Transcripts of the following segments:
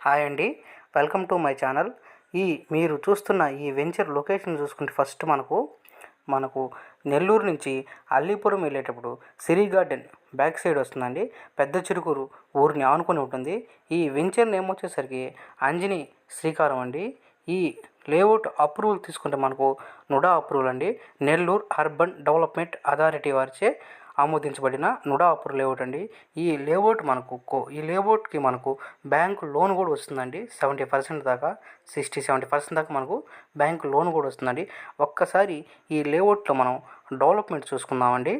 Hi అండి. Welcome to my channel. ఈ మీరు చూస్తున్న ఈ వెంచర్ లొకేషన్ చూసుకుంటే ఫస్ట్ మనకు మనకు నెల్లూరు నుంచి అల్లీపురం వెళ్ళేటప్పుడు సిరి గార్డెన్ బ్యాక్ సైడ్ వస్తుందండి. పెద్ద చిరుకూరు ఊరిని ఆనుకొని ఉంటుంది. ఈ వెంచర్ నేమ్ వచ్చేసరికి అంజని శ్రీకారం అండి. ఈ లేఅవుట్ అప్రూవల్ తీసుకుంటే మనకు నుడా అప్రూవల్ అండి. నెల్లూరు అర్బన్ డెవలప్మెంట్ అథారిటీ వారిచే ఆమోదించబడిన నుడా లేఅవుట్ అండి. ఈ లేఅవుట్ మనకు కో ఈ లేఅవుట్కి మనకు బ్యాంకు లోన్ కూడా వస్తుందండి. సెవెంటీ పర్సెంట్ దాకా సిక్స్టీ సెవెంటీ పర్సెంట్ దాకా మనకు బ్యాంకు లోన్ కూడా వస్తుందండి. ఒక్కసారి ఈ లేఅవుట్లో మనం డెవలప్మెంట్ చూసుకుందామండి.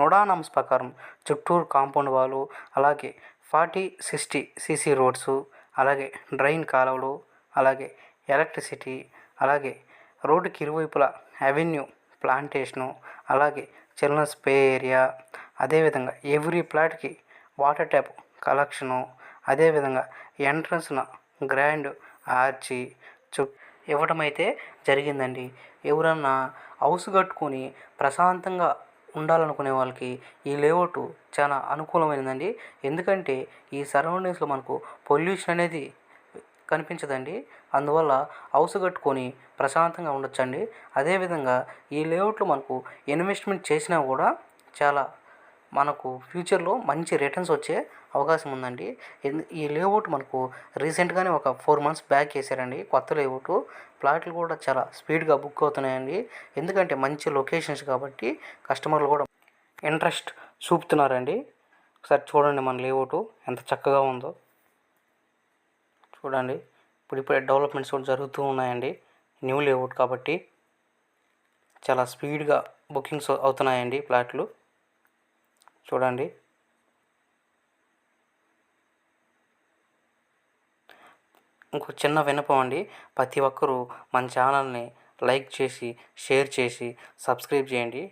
నుడా నమ్స్ ప్రకారం చుట్టూరు కాంపౌండ్ వాళ్ళు అలాగే ఫార్టీ సిక్స్టీ సీసీ రోడ్స్ అలాగే డ్రైన్ కాలువలు అలాగే ఎలక్ట్రిసిటీ అలాగే రోడ్డుకి ఇరువైపులా అవెన్యూ ప్లాంటేషను అలాగే చిల్డ్రన్స్ ప్లే ఏరియా అదేవిధంగా ఎవ్రీ ప్లాట్కి వాటర్ ట్యాప్ కలెక్షను అదేవిధంగా ఎంట్రన్స్న గ్రాండ్ ఆర్చి చు ఇవ్వడం అయితే జరిగిందండి. ఎవరన్నా హౌస్ కట్టుకొని ప్రశాంతంగా ఉండాలనుకునే వాళ్ళకి ఈ లేఅవుట్ చాలా అనుకూలమైనదండి ఎందుకంటే ఈ సరౌండింగ్స్లో మనకు పొల్యూషన్ అనేది కనిపించదండి. అందువల్ల హౌస్ కట్టుకొని ప్రశాంతంగా ఉండొచ్చండి. అదేవిధంగా ఈ లేఅవుట్లో మనకు ఇన్వెస్ట్మెంట్ చేసినా కూడా చాలా మనకు ఫ్యూచర్లో మంచి రిటర్న్స్ వచ్చే అవకాశం ఉందండి. ఈ లేఅవుట్ మనకు రీసెంట్గానే ఒక ఫోర్ మంత్స్ బ్యాక్ వేసారండి. కొత్త లేఅవుట్. ప్లాట్లు కూడా చాలా స్పీడ్గా బుక్ అవుతున్నాయండి. ఎందుకంటే మంచి లొకేషన్స్ కాబట్టి కస్టమర్లు కూడా ఇంట్రెస్ట్ చూపుతున్నారండి. ఒకసారి చూడండి మన లేఅవుట్ ఎంత చక్కగా ఉందో. చూడండి. ఇప్పుడు ఇప్పుడే డెవలప్మెంట్స్ కూడా జరుగుతూ ఉన్నాయండి. న్యూ లేఅవుట్ కాబట్టి చాలా స్పీడ్గా బుకింగ్స్ అవుతున్నాయండి ఫ్లాట్లు. చూడండి. ఇంకో చిన్న వినపం అండి. ప్రతి ఒక్కరూ మన ఛానల్ని లైక్ చేసి షేర్ చేసి సబ్స్క్రైబ్ చేయండి.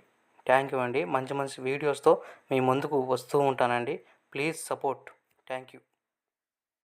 థ్యాంక్ యూ అండి. మంచి మంచి వీడియోస్తో మీ ముందుకు వస్తూ ఉంటానండి. Please support. Thank you.